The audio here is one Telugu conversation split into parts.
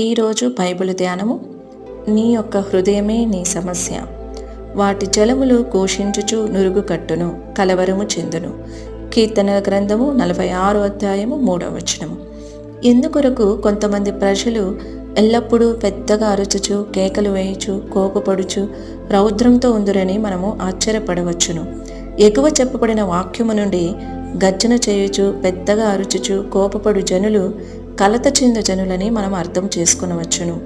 ఈరోజు బైబిల్ ధ్యానము. నీ యొక్క హృదయమే నీ సమస్య. వాటి జలములు ఘోషించుచు నురుగు కట్టును కలవరము చెందును. కీర్తనల గ్రంథము నలభై ఆరు అధ్యాయము మూడవ వచనము. ఎందుకొరకు కొంతమంది ప్రజలు ఎల్లప్పుడూ పెద్దగా అరుచుచు కేకలు వేయుచు కోపపడుచు రౌద్రంతో ఉందిరని మనము ఆశ్చర్యపడవచ్చును. ఎగువ చెప్పబడిన వాక్యము నుండి గర్జన చేయుచు పెద్దగా అరుచుచు కోపపడు జనులు కలత చెందు జనులని మనం అర్థం చేసుకునవచ్చును.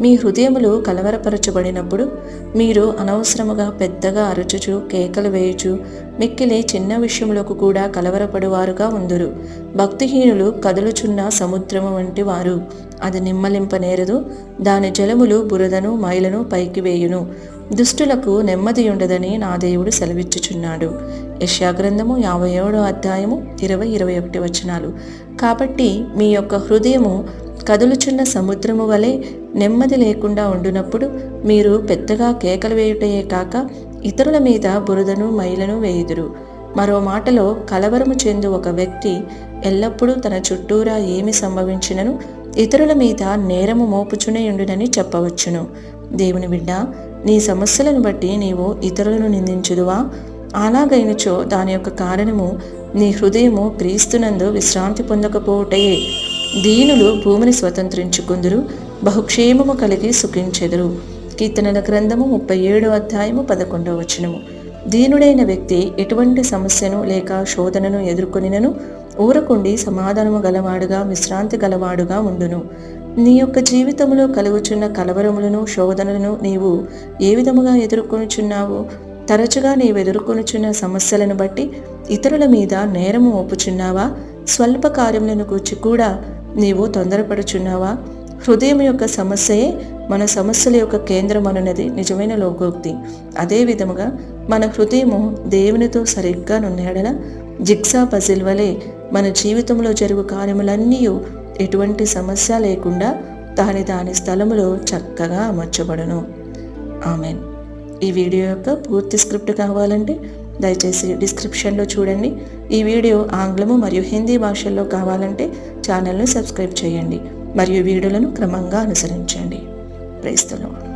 మీ హృదయములు కలవరపరచబడినప్పుడు మీరు అనవసరముగా పెద్దగా అరుచుచు కేకలు వేయుచు మిక్కిలి చిన్న విషయములకు కూడా కలవరపడువారుగా ఉందురు. భక్తిహీనులు కదులుచున్న సముద్రము వంటి వారు. అది నిమ్మలింపనేరదు. దాని జలములు బురదను మైలను పైకి వేయును. దుష్టులకు నెమ్మది ఉండదని నా దేవుడు సెలవిచ్చుచున్నాడు. యశాగ్రంథము యాభై ఏడో అధ్యాయము ఇరవై ఇరవై ఒకటి వచనాలు. కాబట్టి మీ యొక్క హృదయము కదులుచున్న సముద్రము వలె నెమ్మది లేకుండా ఉండునప్పుడు మీరు పెద్దగా కేకలు వేయుటయే కాక ఇతరుల మీద బురదను మైలను వేయుదురు. మరో మాటలో కలవరము చెందు ఒక వ్యక్తి ఎల్లప్పుడూ తన చుట్టూరా ఏమి సంభవించినను ఇతరుల మీద నేరము మోపుచునే ఉండునని చెప్పవచ్చును. దేవుని బిడ్డ నీ సమస్యలను బట్టి నీవు ఇతరులను నిందించుదువా? అలాగైనచో దాని యొక్క కారణము నీ హృదయము క్రీస్తునందు విశ్రాంతి పొందకపోవటయే దీనులు భూమిని స్వతంత్రించుకుందరు బహుక్షేమము కలిగి సుఖించెదరు. కీర్తనల గ్రంథము ముప్పై ఏడో అధ్యాయము పదకొండవ వచనము. దీనుడైన వ్యక్తి ఎటువంటి సమస్యను లేక శోధనను ఎదుర్కొనినను ఊరకుండి సమాధానము గలవాడుగా విశ్రాంతి గలవాడుగా ఉండును. నీ యొక్క జీవితంలో కలుగుచున్న కలవరములను శోధనలను నీవు ఏ విధముగా ఎదుర్కొనుచున్నావు తరచుగా నీవు ఎదుర్కొనుచున్న సమస్యలను బట్టి ఇతరుల మీద నేరము ఒప్పుచున్నావా స్వల్ప కార్యములను గూర్చి కూడా నీవు తొందరపడుచున్నావా? హృదయం యొక్క సమస్యయే మన సమస్యల యొక్క కేంద్రం అనున్నది నిజమైన లోకోక్తి. అదే విధముగా మన హృదయము దేవునితో సరిగ్గా నున్నడల జిక్సా పజిల్ వలె మన జీవితంలో జరుగు కార్యములన్నీ ఎటువంటి సమస్య లేకుండా దాని దాని స్థలములో చక్కగా అమర్చబడును. ఆమెన్. ఈ వీడియో యొక్క పూర్తి స్క్రిప్ట్ కావాలంటే దయచేసి డిస్క్రిప్షన్లో చూడండి. ఈ వీడియో ఆంగ్లము మరియు హిందీ భాషల్లో కావాలంటే ఛానల్ను సబ్స్క్రైబ్ చేయండి. మరియు వీడియోలను క్రమంగా అనుసరించండి. ప్రైస్తలో